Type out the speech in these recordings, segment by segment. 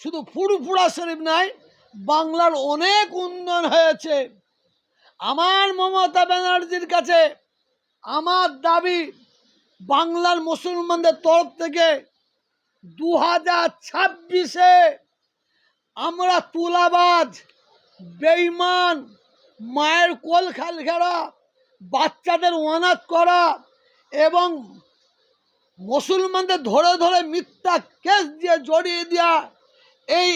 শুধু ফুরফুরা শরীফ নয় বাংলার অনেক উন্নয়ন হয়েছে। আমার মমতা ব্যানার্জির কাছে আমার দাবি, বাংলার মুসলমানদের তরফ থেকে দু হাজার ছাব্বিশে আমরা তুলাবাজ বেইমান মায়ের কোল খাল খেলা বাচ্চাদের অনাথ করা এবং মুসলমানদের ধরে ধরে মিথ্যা কেস দিয়ে জড়িয়ে দেওয়া এই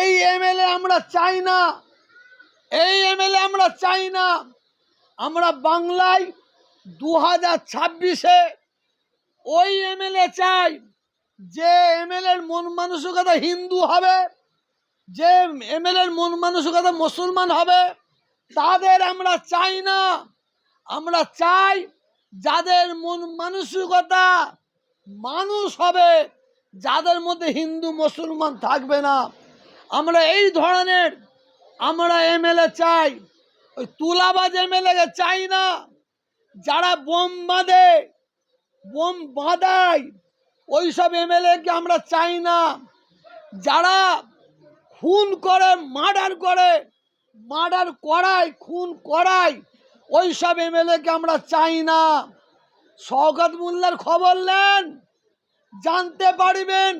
এই এমএলএ আমরা চাই না। এই এমএলএ আমরা চাই না। আমরা বাংলায় দু হাজার ছাব্বিশে ওই এমএলএ চাই যে এমএলএর মন মানসিকতা হিন্দু হবে, যে এমএলএর মন মানসিকতা মুসলমান হবে, তাদের আমরা চাই না। আমরা চাই যাদের মন মানসিকতা মানুষ হবে যাদের মধ্যে হিন্দু, মুসলমান থাকবে না। আমরা এই ধরনের আমরা এমএলএ চাই, ওই তুলাবাজ এমএলএ চাই না। যারা বোম বাঁধে, বোম বাঁধায় ওই সব এমএলএকে আমরা চাই না। যারা খুন করে, মার্ডার করে, মার্ডার করায়, খুন করায় ওই সব এমএলএকে আমরা চাই না। শওকত মোল্লার খবর নেন। জানতে পারবেন,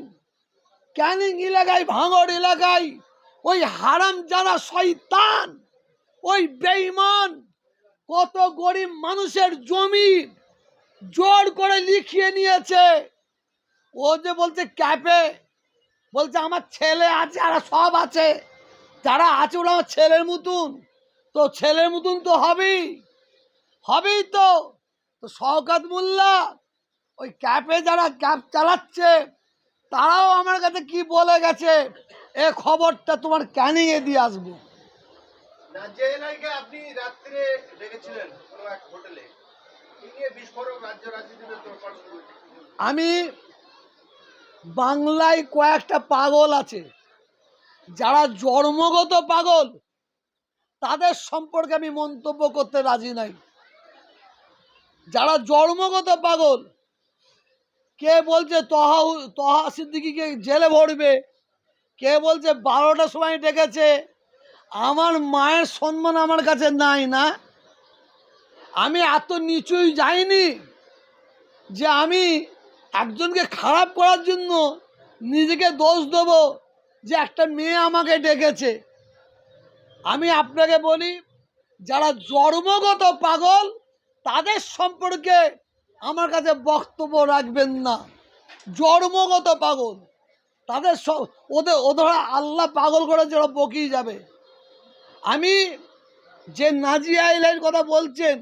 ক্যানিং এলাকায়, ভাঙড় এলাকায় ওই হারাম যারা শয়তান, ওই বেইমান কত গরিব মানুষের জমি জোর করে লিখিয়ে নিয়েছে। ও যে বলছে, ক্যাপে বলছে, আমার ছেলে আছে, আর সব আছে। যারা আছে, ওরা আমার ছেলের মতন। তো ছেলের মতন তো হবেই। হবেই তো। তো মোল্লা ওই ক্যাপে যারা ক্যাব চালাচ্ছে তারাও আমার কাছে কি বলে গেছে এ খবরটা তোমার ক্যানিংয়ে দিয়ে আসব। আপনি রাত্রে এক হোটেলে আমি বাংলায় কয়েকটা পাগল আছে। যারা জন্মগত পাগল তাদের সম্পর্কে আমি মন্তব্য করতে রাজি নাই। যারা জন্মগত পাগল কে বলছে তহা তহা সিদ্দিকিকে জেলে ভরবে? কে বলছে বারোটার সময় ডেকেছে? আমার মায়ের সম্মান আমার কাছে নাই না। আমি এত নিচুই যাইনি যে আমি একজনকে খারাপ করার জন্য নিজেকে দোষ দেবো যে একটা মেয়ে আমাকে ডেকেছে। আমি আপনাকে বলি, যারা জন্মগত পাগল, তাদের সম্পর্কে আমার কাছে বক্তব্য রাখবেন না। জন্মগত পাগল। তাদের সব, ওদের ওদের আল্লাহ পাগল করে যারা বকিয়ে যাবে। আমি যে নাজিয়া আইলাইন কথা বলছেন,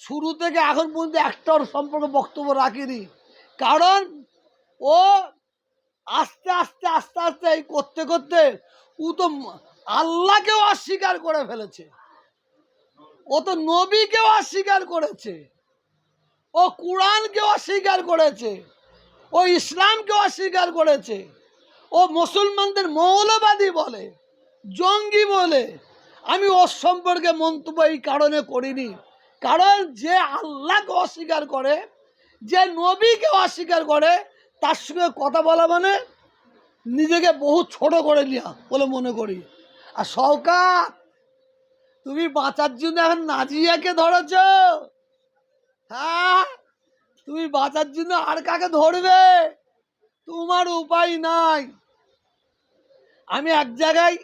শুরু থেকে এখন পর্যন্ত একটা ওর সম্পর্কে বক্তব্য রাখিনি। কারণ ও আস্তে আস্তে আস্তে আস্তে এই করতে করতে ও তো আল্লাহকেও অস্বীকার করে ফেলেছে। ও তো নবীকেও অস্বীকার করেছে। ও কোরআনকেও অস্বীকার করেছে, ও ইসলামকে অস্বীকার করেছে, ও মুসলমানদের মৌলবাদী বলে, জঙ্গি বলে। আমি ওর সম্পর্কে মন্তব্য এই কারণে করিনি, কারণ যে আল্লাহকে অস্বীকার করে, যে নবীকে অস্বীকার করে, তার সঙ্গে কথা বলা মানে নিজেকে বহু ছোট করে নেওয়া বলে মনে করি। আর সরকার তুমি বাঁচার জন্য এখন নাজিয়াকে ধরেছ? হ্যাঁ? তুমি বাঁচার জন্য আর কাকে ধরবে? তোমার উপায় নাই। আমি এক জায়গায়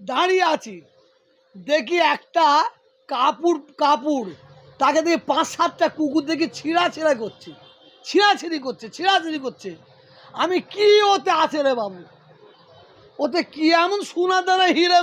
দাঁড়িয়ে আছি। দেখি একটা কাপড় কাপড় তাকে দেখি পাঁচ সাতটা কুকুর দেখি ছিঁড়া ছিঁড়া করছে। ছিঁড়াছিঁড়ি করছে ছিঁড়াছিঁড়ি করছে। আমি কি ওতে আছে রে বাবু? ওতে কি এমন সোনা দানা হিরে